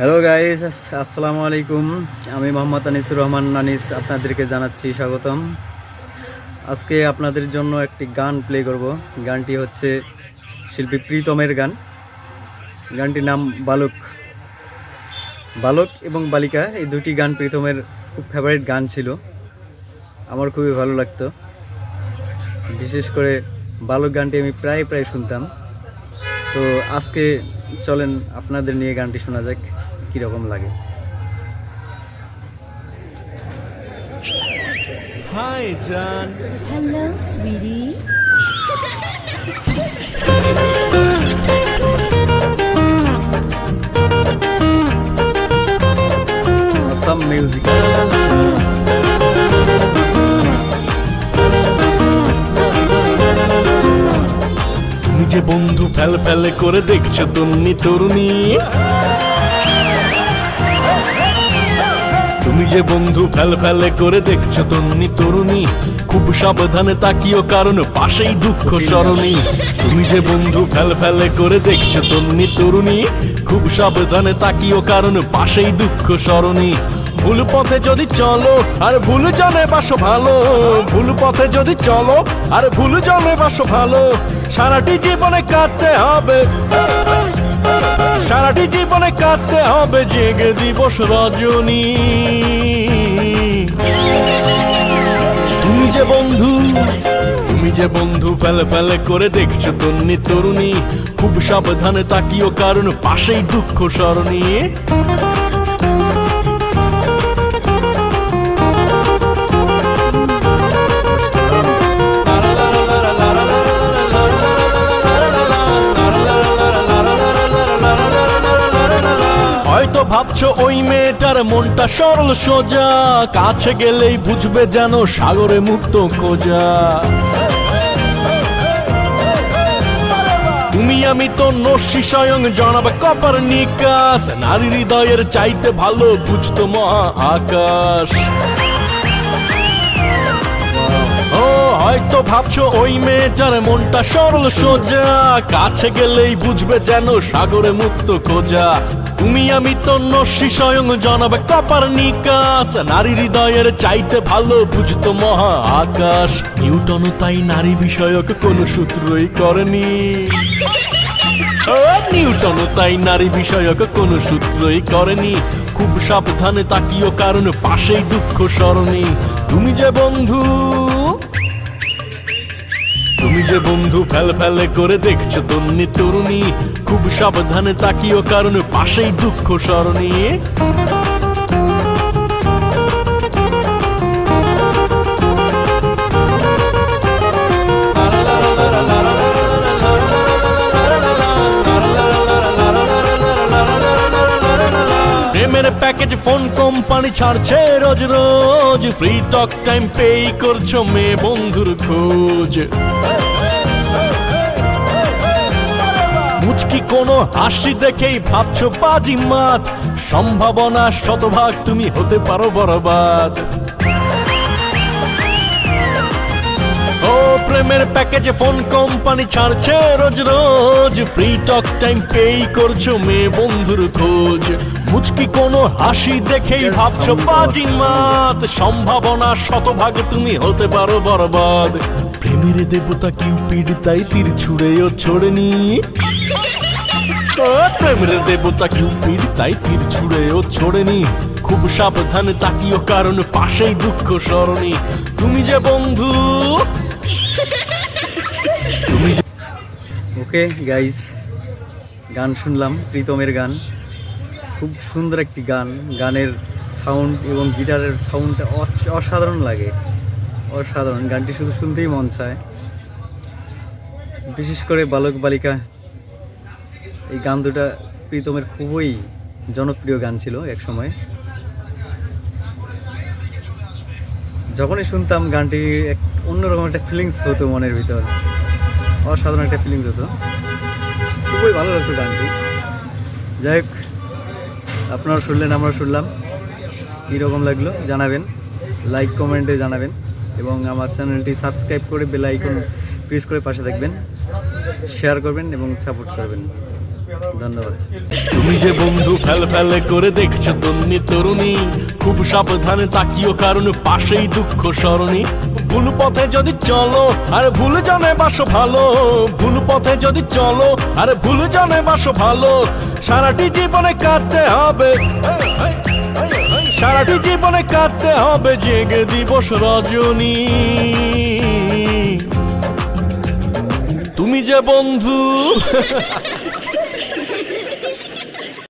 Hello guys আসসালামু আলাইকুম আমি মোহাম্মদ আনিসুর রহমান নানিস আপনাদেরকে জানাচ্ছি স্বাগতম। আজকে আপনাদের জন্য একটি গান প্লে করব। গানটি হচ্ছে শিল্পী প্রীতমের গান। গানটির নাম বালক। বালক এবং বালিকা, এই দুটি গান প্রীতমের খুব ফেভারিট গান ছিল। আমার খুবই ভালো লাগতো। বিশেষ করে বালক গানটি আমি প্রায় প্রায় শুনতাম। তো আজকে চলেন আপনাদের নিয়ে গানটি শোনা যাক কীরকম লাগে। হাই জান। মিউজিক যে বন্ধু ফেল ফেলে করে দেখছ তন্নি তরুণী। তুমি যে বন্ধু ফেল ফেলে করে দেখছ তন্নি তরুণী। খুব সাবধানে তাকিও কারণ পাশেই দুঃখ সরণী। তুমি যে বন্ধু ফেল ফেলে করে দেখছ তন্নি তরুণী। খুব সাবধানে তাকিও কারণ পাশেই দুঃখ সরণী। ভুল পথে যদি চলো, আর ভুল জনে বাসো ভালো। ভুল পথে যদি চলো, আর ভুল জনে বাসো ভালো। সারাটি জীবনে কাটতে হবে। সারাটি জীবনে কাটতে হবে, জেগে দিবস রজনী। তুমি যে বন্ধু, তুমি যে বন্ধু ফেলে ফেলে করে দেখছ তন্নি তরুণী, খুব সাবধানে তাকিও কারণ পাশেই দুঃখ সরণী। মেয়েটার মনটা সরল সোজা, কাছে গেলেই বুঝবে যেন সাগরে মুক্ত খোঁজা। তুমি আমি তো নস্যি স্বয়ং জানাবে কপার নিকাশ নারী হৃদয়ের চাইতে ভালো বুঝতো মহা আকাশ হয়তো ভাবছ ওই মেয়েটার মনটা সরল সোজা। কাছে গেলেই বুঝবে যেন সাগরে মুক্ত খোঁজা। তুমি আমি তো নস্যি স্বয়ং জানাবে কপার নিকাশ নারী হৃদয়ের চাইতে ভালো বুঝতো মহা আকাশ নিউটন তাই নারী বিষয়ক কোনো সূত্রই করেনি। নিউটন তাই নারী বিষয়ক কোনো সূত্রই করেনি। খুব সাবধানে তাকিও কারণ পাশেই দুঃখ সরণী। তুমি যে বন্ধু তুমি যে বন্ধু ফেল ফেলে করে দেখছ তন্নি তরুণী, খুব সাবধানে তাকিও কারণ পাশেই দুঃখ সরণী। প্রেমের প্যাকেজ ফোন কোম্পানি ছাড়ছে রোজ রোজ। ফ্রি টক টাইম পে করছ মেয়ে বন্ধুর খোঁজ। মুচকি কোনো হাসি দেখেই ভাবছ বাজি মাত সম্ভাবনা শতভাগ তুমি হতে পারো বরবাদ। প্রেমের প্যাকেজে ফোন কোম্পানি ছাড়ছে রোজ রোজ। ফ্রি টক টাইম পে করছ মেয়ে বন্ধুর খোঁজ। মুচকি কোনো হাসি দেখেই ভাবছ বাজি মাত। সম্ভাবনা শতভাগ তুমি হতে পারো বরবাদ। প্রেমের দেবতা কিউপিড তাই তীর ছুড়েও ছোড়েনি। প্রেমের দেবতা কিউপিড তাই তীর ছুড়েও ছোড়েনি। খুব সাবধানে তাকিও কারণ পাশেই দুঃখ সরণী। তুমি যে বন্ধু ওকে গাইস গান শুনলাম, প্রীতমের গান। খুব সুন্দর একটি গান। গানের সাউন্ড এবং গিটারের সাউন্ডটা অসাধারণ লাগে। অসাধারণ। গানটি শুধু শুনতেই মন চায়। বিশেষ করে বালক বালিকা, এই গান দুটা প্রীতমের খুবই জনপ্রিয় গান ছিল এক সময় যখনই শুনতাম গানটি, এক অন্যরকম একটা ফিলিংস হতো মনের ভিতর। অসাধারণ একটা ফিলিংস হতো। খুবই ভালো লাগতো গানটি। যাই হোক, আপনারা শুনলেন, আমরা শুনলাম। কীরকম লাগল জানাবেন লাইক কমেন্টে জানাবেন এবং আমার চ্যানেলটি সাবস্ক্রাইব করে বেল আইকন প্রেস করে পাশে থাকবেন শেয়ার করবেন এবং সাপোর্ট করবেন। ধন্যবাদ। তুমি যে বন্ধু ফেল ফেলে করে দেখছ তন্নি তরুণী, খুব সাবধানে তাকিও, কারণ পাশেই দুঃখ সরণী। ভুল পথে যদি চলো, আর ভুল জানে বাসো ভালো। ভুল পথে যদি চলো, আর ভুল জানে বাসো ভালো। সারাটি জীবনে কাটতে হবে। সারাটি জীবনে কাটতে হবে, জেগে দিবস রজনী। তুমি যে বন্ধু।